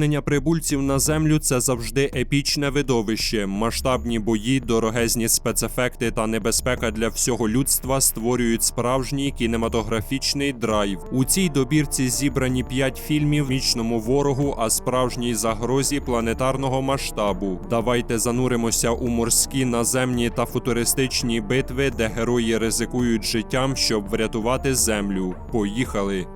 Вторгнення прибульців на землю це завжди епічне видовище. Масштабні бої, дорогезні спецефекти та небезпека для всього людства створюють справжній кінематографічний драйв. У цій добірці зібрані п'ять фільмів вічному ворогу, а справжній загрозі планетарного масштабу. Давайте зануримося у морські, наземні та футуристичні битви, де герої ризикують життям, щоб врятувати землю. Поїхали!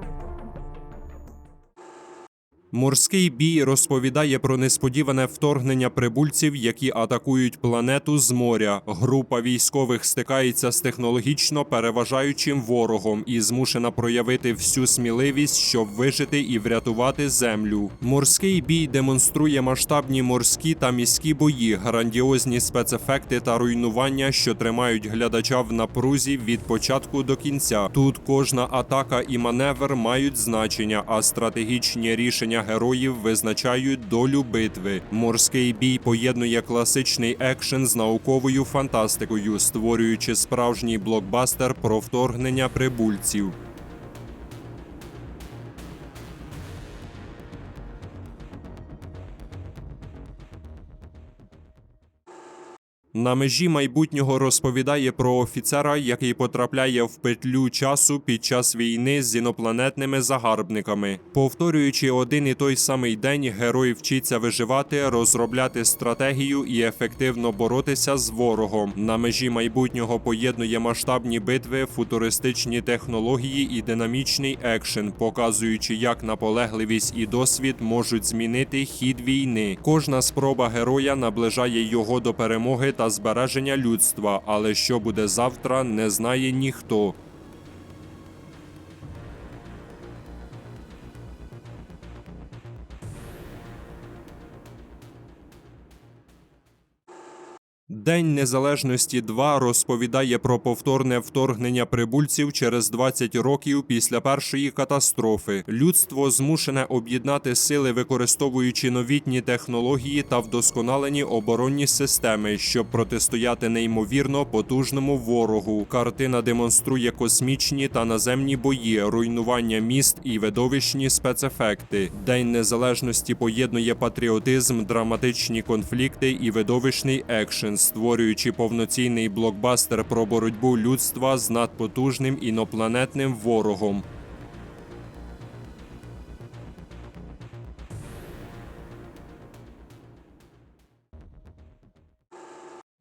Морський бій розповідає про несподіване вторгнення прибульців, які атакують планету з моря. Група військових стикається з технологічно переважаючим ворогом і змушена проявити всю сміливість, щоб вижити і врятувати землю. Морський бій демонструє масштабні морські та міські бої, грандіозні спецефекти та руйнування, що тримають глядача в напрузі від початку до кінця. Тут кожна атака і маневр мають значення, а стратегічні рішення героїв визначають долю битви. Морський бій поєднує класичний екшен з науковою фантастикою, створюючи справжній блокбастер про вторгнення прибульців. На межі майбутнього розповідає про офіцера, який потрапляє в петлю часу під час війни з інопланетними загарбниками. Повторюючи один і той самий день, герой вчиться виживати, розробляти стратегію і ефективно боротися з ворогом. На межі майбутнього поєднує масштабні битви, футуристичні технології і динамічний екшен, показуючи, як наполегливість і досвід можуть змінити хід війни. Кожна спроба героя наближає його до перемоги та збереження людства, але що буде завтра, не знає ніхто. День Незалежності 2 розповідає про повторне вторгнення прибульців через 20 років після першої катастрофи. Людство змушене об'єднати сили, використовуючи новітні технології та вдосконалені оборонні системи, щоб протистояти неймовірно потужному ворогу. Картина демонструє космічні та наземні бої, руйнування міст і видовищні спецефекти. День незалежності поєднує патріотизм, драматичні конфлікти і видовищний екшен, створюючи повноцінний блокбастер про боротьбу людства з надпотужним інопланетним ворогом.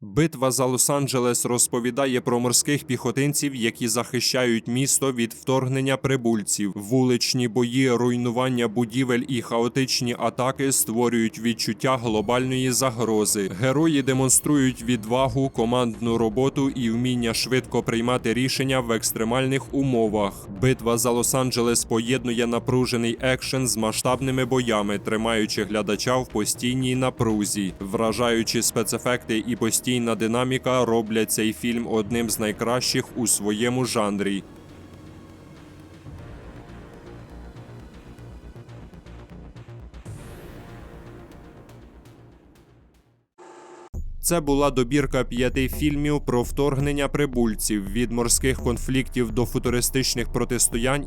Битва за Лос-Анджелес розповідає про морських піхотинців, які захищають місто від вторгнення прибульців. Вуличні бої, руйнування будівель і хаотичні атаки створюють відчуття глобальної загрози. Герої демонструють відвагу, командну роботу і вміння швидко приймати рішення в екстремальних умовах. Битва за Лос-Анджелес поєднує напружений екшен з масштабними боями, тримаючи глядача в постійній напрузі, вражаючи спецефекти і постійна динаміка роблять цей фільм одним з найкращих у своєму жанрі. Це була добірка п'яти фільмів про вторгнення прибульців від морських конфліктів до футуристичних протистоянь